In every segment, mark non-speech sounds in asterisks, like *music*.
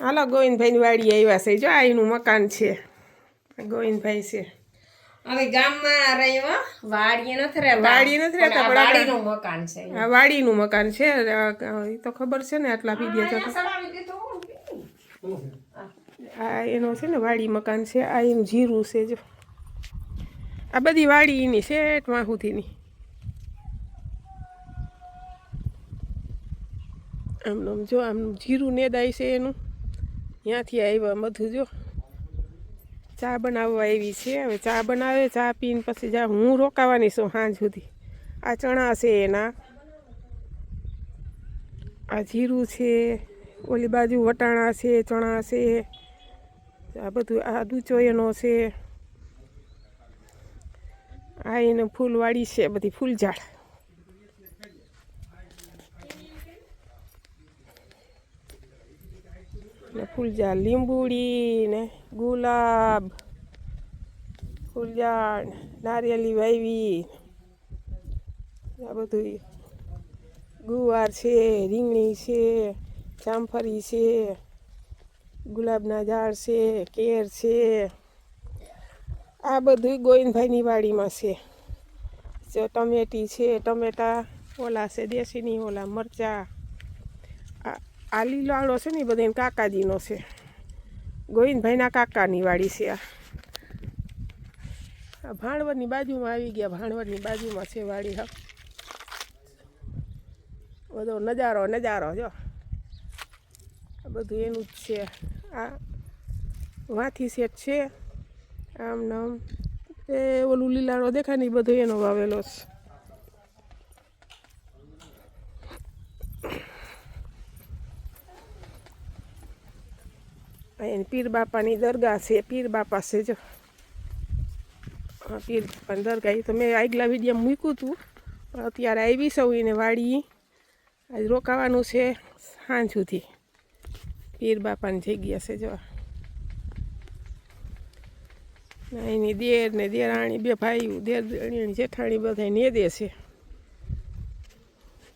હાલો ગોવિંદભાઈની વાડી આવ્યા છે. જો આ એનું મકાન છે. ગોવિંદભાઈ છે. અમે ગામમાં રહ્યો વાડી નથી રહેતા. વાડી નથી રહેતા, પણ વાડીનું મકાન છે. આ વાડીનું મકાન છે. એ તો ખબર છે ને આટલા પીડિયા સડાવી આ એનો છે ને વાડી મકાન છે. આ એનું જીરું છે જો. આ બધી વાડી એની છે વાહુથીની સુધીની. આમ જો આમ જીરું નેદાય છે એનું. ત્યાંથી આવ્યા બધું જો. ચા બનાવવા આવી છે. હવે ચા બનાવે, ચા પીને પછી જા, હું રોકાવાની છું સાંજ સુધી. આ ચણા છે એના. આ જીરું છે, ઓલી બાજુ વટાણા છે, ચણા છે, આ બધું, આ દૂચો એનો છે. આ એને ફૂલવાળી છે, બધી ફૂલઝાડ. ને ફૂલઝાડ, લીંબુડી ને ગુલાબ, ફૂલઝાડ, નારિયેલી વાવી આ બધું ગુવાર છે, રીંગણી છે, જામફળી છે, ગુલાબના ઝાડ છે, કેર છે. આ બધું ગોવિંદભાઈની વાડીમાં છે. જો ટમેટી છે, ટમેટા ઓલા છે, દેશીની ઓલા મરચા. આ લીલો આડો છે ને, એ બધા કાકાજીનો છે. ગોવિંદભાઈના કાકાની વાડી છે આ. આ ભાણવડની બાજુમાં આવી ગયા, ભાણવડની બાજુમાં છે વાડી, હા. બધો નજારો નજારો, જો. આ બધું એનું જ છે. આ વાથી સેટ છે. આમ નામ એ ઓલું લીલાડો દેખાય ને, એ બધું એનો વાવેલો છે. અહીં પીર બાપાની દરગાહ છે, પીર બાપા છે જો. પીર બાપાની દરગાહ, એ તો મેં આગલા વિડીયા મૂક્યું હતું. પણ અત્યારે આવી સૌ એને વાડી આજ રોકાવાનું છે સાંજ સુધી. પીર બાપાની જગ્યા છે જો. એની દેર ને દેરાણી, બે ભાઈ દેર દેરાણી જેઠાણી બધા ને દે છે.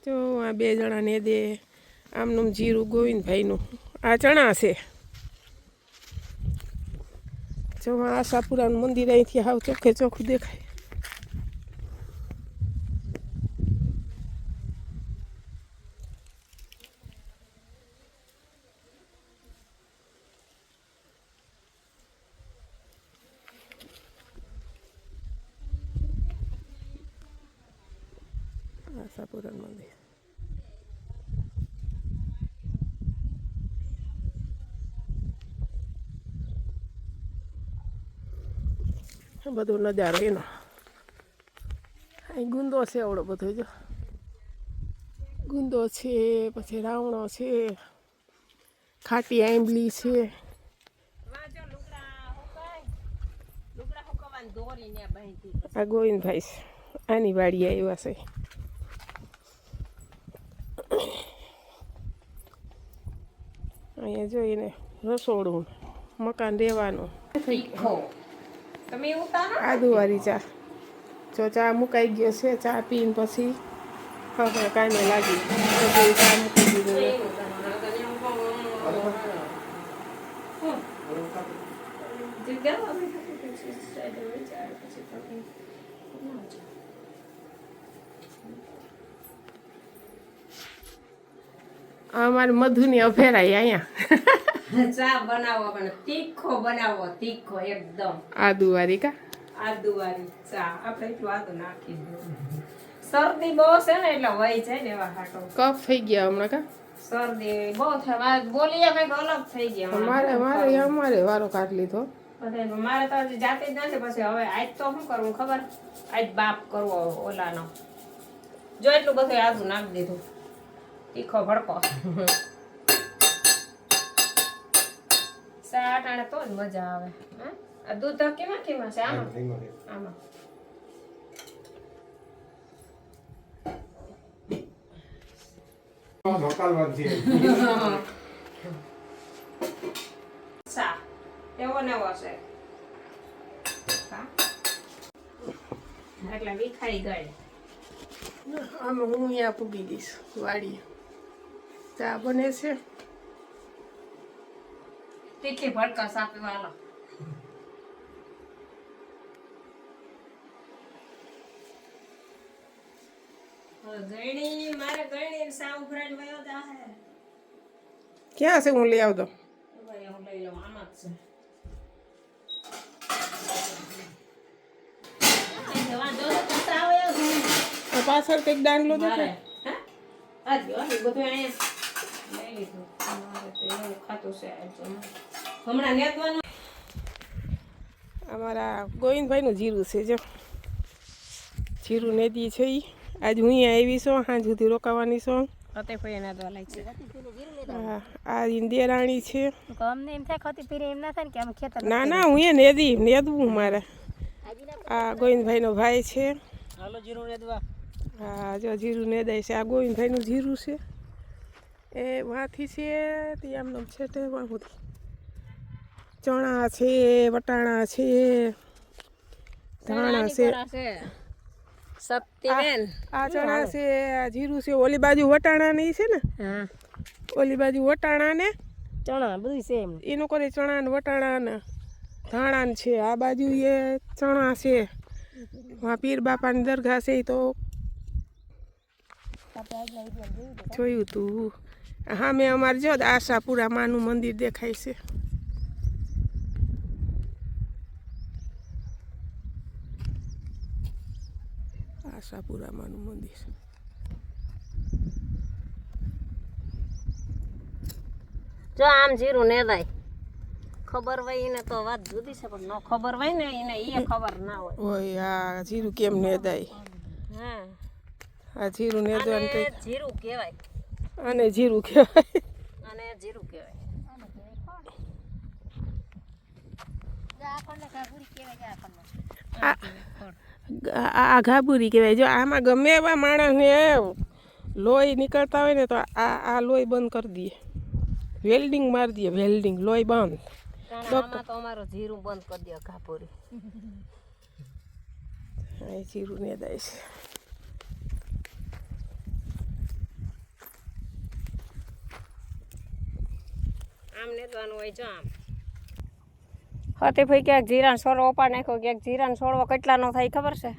જો, આ બે જણા ને દે. આમનું જીરું ગોવિંદભાઈનું. આ ચણા છે. જો આશાપુરાનું મંદિર અહીંથી હાવ ચોખ્ખે ચોખ્ખું દેખાય. આશાપુરાનું મંદિર. બધો નજારો એનો. અહીં ગુંદો છે એવડો બધો, જો. ગુંદો છે, પછી રાવણો છે, ખાટી આંબલી છે. આ ગોવિંદભાઈ છે. આની વાડી આવ્યા છે. અહીંયા જોઈને રસોડું, મકાન રહેવાનું. તમે આદુવાળી ચા. જો ચા મુકાઈ ગયો છે, ચા પીને પછી હવે કાંઈ લાગી. પછી ચા મૂકી દીધું. અમારી મધુની અભેરાઈ અહીંયા. ચા બનાવો પણ તીખો બનાવો તીખો એકદમ. આદુવારી કા? આદુવારી ચા. આપણે એટલું આદુ નાખી દઉં શરદી બહુ છે ને એટલે વહી જાય ને એવા હાટો. કફ થઈ ગયા હમણાં કા? શરદી બહુ થાય. બોલીએ કંઈક અલગ થઈ ગયા મારે મારે અમારે વારો કાઢ લીધો. મારે તો હજી જાતે જ નથી પછી હવે આજ તો શું કરવું ખબર? આજ બાપ કરવો ઓલાનો. જો એટલું બધું આદુ નાખી દીધું. તીખો ભડકો. *laughs* સા અટાણે તો જ મજા આવે. હે? આ દૂધ કેમાં કેમાં છે? આમાં? આમાં. સા એવો ને એવો છે. હા. એટલે વિખાઈ ગઈ. આમાં હું અહીંયા પૂગી દઈશ. વાડી ચા બને છે. તીખી ભડકા સાપી વાલો. ગણી મારે ગણી સાવ વયો જાહે ક્યાં છે? હું લઈ આવતો ભાઈ હું લઈ લઉં આમાં જ છે. તો છે. પાછળ કંઈક દાંડલો દેખાય હે? આ ગયો, બધું અહીંયા લઈ લીધું. છે હમણાં નેતવાનું અમારા ગોવિંદભાઈનું જીરું છે જો. જીરું નદી છે એ આજ હું અહીંયા આવી છું સાંજ સુધી રોકાવાની છું. ભાઈ નેતવા છે. હા આ ઈન દેરાણી છે. અમને એમ થાય ખોતી પીરે એમ ના થાય ને કે અમે ખેતર ના ના હું એ નેદી નેદવું મારે. આ ગોવિંદભાઈનો ભાઈ છે. હાલો જીરું રેદવા હા જો જીરું નેદાય છે. આ ગોવિંદભાઈનું જીરું છે. એ વાથી છે તે આમનો છે તે ચણા છે વટાણા છે ધાણા છે. આ ચણા છે આ જીરું છે ઓલી બાજુ વટાણા ની છે ને? હા. ઓલી બાજુ વટાણા ને ચણા બધું છે એમ. એનું કરે ચણા ને વટાણા ને ધાણા છે આ બાજુ એ ચણા છે. પીર બાપાની દરગાહ છે તો જોયું તું. હા મેં અમારે જો આશાપુરા માનું મંદિર દેખાય છે. આશાપુરા માનું મંદિર. જો આમ જીરું ને દાય ખબર હોય એને તો વાત જુદી છે પણ ન ખબર હોય ને એને એ ખબર ના હોય. ઓય આ જીરું કેમ ને દાય હા. આ જીરું ને આને જીરું કહેવાય. અને જીરું કહેવાય. અને જીરું કહેવાય. આ ઘાબુરી કહેવાય. જો આમાં ગમે એવા માણસને લોહી નીકળતા હોય ને તો આ આ લોહી બંધ કરી દઈએ. વેલ્ડિંગ મારી દઈએ વેલ્ડિંગ લોહી બંધ. આમાં તો અમારું જીરું બંધ કરી દે ઘાબુરી જીરું ને દાય આમ નેતવાનું હોય જો આમ હતે ભાઈ ક્યાંક જીરાન છોડવો ઉપાડ નાખ્યો, ક્યાંક જીરાન છોડવો કેટલાનો થાય, ખબર છે?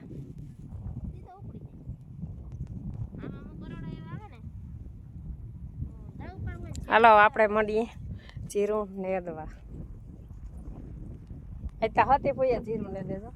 હાલો, આપણે મળીએ. જીરું નેદવા એટલે હતે ભાઈ જીરું ને દેજો